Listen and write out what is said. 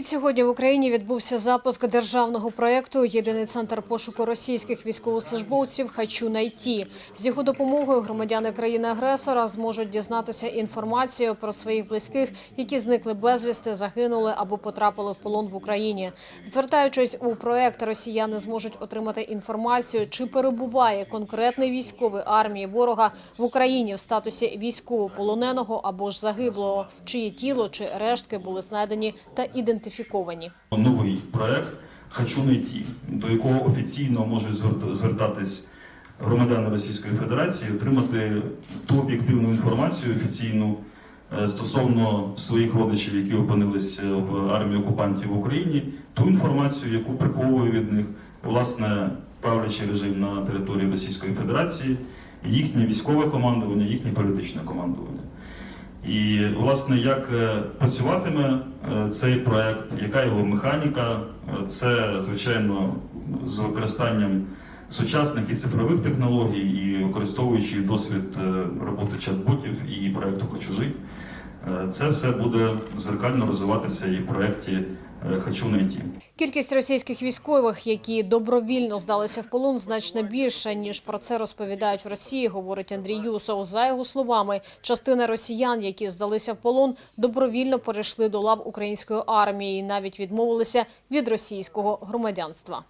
Відсьогодні в Україні відбувся запуск державного проєкту Єдиний центр пошуку російських військовослужбовців Хачу найті. З його допомогою громадяни країни-агресора зможуть дізнатися інформацію про своїх близьких, які зникли безвісти, загинули або потрапили в полон в Україні. Звертаючись у проєкт, росіяни зможуть отримати інформацію, чи перебуває конкретний військовий армії ворога в Україні в статусі військовополоненого або ж загиблого, чиє тіло чи рештки були знайдені та ідентифіковані. Новий проект Хочу найти, до якого офіційно можуть зверт- звертатись громадяни Російської Федерації, отримати ту об'єктивну інформацію офіційну е, стосовно своїх родичів, які опинились в армії окупантів в Україні, ту інформацію, яку приховує від них власне правлячий режим на території Російської Федерації, їхнє військове командування, їхнє політичне командування. І власне, як е, працюватиме е, цей проект, яка його механіка, Е, це звичайно з використанням сучасних і цифрових технологій, і використовуючи досвід роботи чат-ботів і проекту Хочу жити. Це все буде зеркально розвиватися і в проєкті е, Хочу найти. Кількість російських військових, які добровільно здалися в полон, значно більша ніж про це розповідають в Росії. Говорить Андрій Юсов. За його словами, частина росіян, які здалися в полон, добровільно перейшли до лав української армії і навіть відмовилися від російського громадянства.